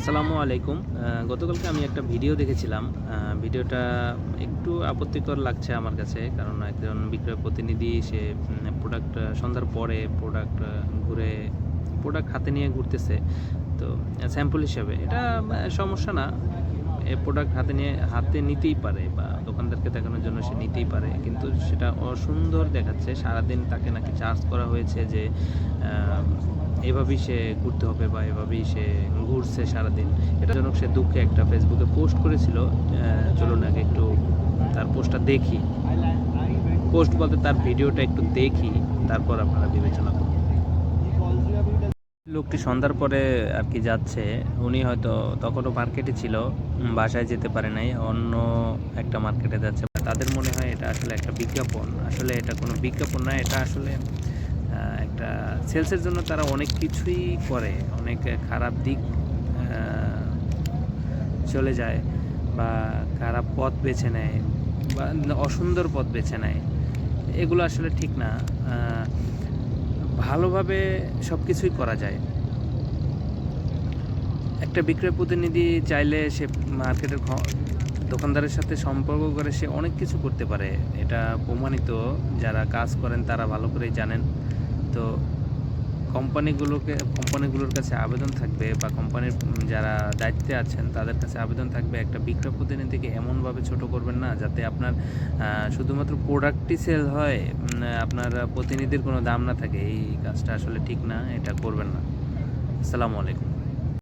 আসসালামু আলাইকুম। গতকালকে আমি একটা ভিডিও দেখেছিলাম। ভিডিওটা একটু আপত্তিকর লাগছে আমার কাছে, কারণ একজন বিক্রয় প্রতিনিধি, সে প্রোডাক্ট সন্ধ্যার পরে প্রোডাক্ট ঘুরে প্রোডাক্ট হাতে নিয়ে ঘুরতেছে। তো স্যাম্পল হিসাবে। এটা সমস্যা না। এ প্রোডাক্ট হাতে নিয়ে, হাতে নিতেই পারে বা দোকানদারকে দেখানোর জন্য সে নিতেই পারে। কিন্তু সেটা অসুন্দর দেখাচ্ছে। সারাদিন তাকে নাকি চার্জ করা হয়েছে যে এভাবেই সে ঘুরতে হবে বা এভাবেই সে ঘুরছে সারাদিন। এটার জন্য সে দুঃখে একটা ফেসবুকে পোস্ট করেছিল। চলুন আগে একটু তার পোস্টটা দেখি। পোস্ট বলতে তার ভিডিওটা একটু দেখি। তারপর আপনারা বিবেচনা করুন। লোকটি সন্ধ্যার পরে আর কি যাচ্ছে, উনি হয়তো তখনও মার্কেটে ছিল বাসায় যেতে পারে নাই, অন্য একটা মার্কেটে যাচ্ছে। তাদের মনে হয় এটা আসলে একটা বিজ্ঞাপন। আসলে এটা কোনো বিজ্ঞাপন না, এটা আসলে একটা সেলসের জন্য তারা অনেক কিছুই করে, অনেক খারাপ দিক চলে যায় বা খারাপ পথ বেছে নেয় বা অসুন্দর পথ বেছে নেয়। এগুলো আসলে ঠিক না। ভালোভাবে সব কিছুই করা যায়। একটা বিক্রয় প্রতিনিধি চাইলে সে মার্কেটের দোকানদারের সাথে সম্পর্ক করে সে অনেক কিছু করতে পারে। এটা প্রমাণিত, যারা কাজ করেন তারা ভালো করেই জানেন। তো কোম্পানিগুলোকে, কোম্পানিগুলোর কাছে আবেদন থাকবে বা কোম্পানির যারা দায়িত্বে আছেন, তাদের কাছে আবেদন থাকবে একটা বিক্রয় প্রতিনিধিকে এমনভাবে ছোট করবেন না, যাতে আপনার শুধুমাত্র প্রোডাক্টই সেল হয় আপনার প্রতিনিধির কোনো দাম না থাকে। এই কাজটা আসলে ঠিক না, এটা করবেন না। আসসালামু আলাইকুম।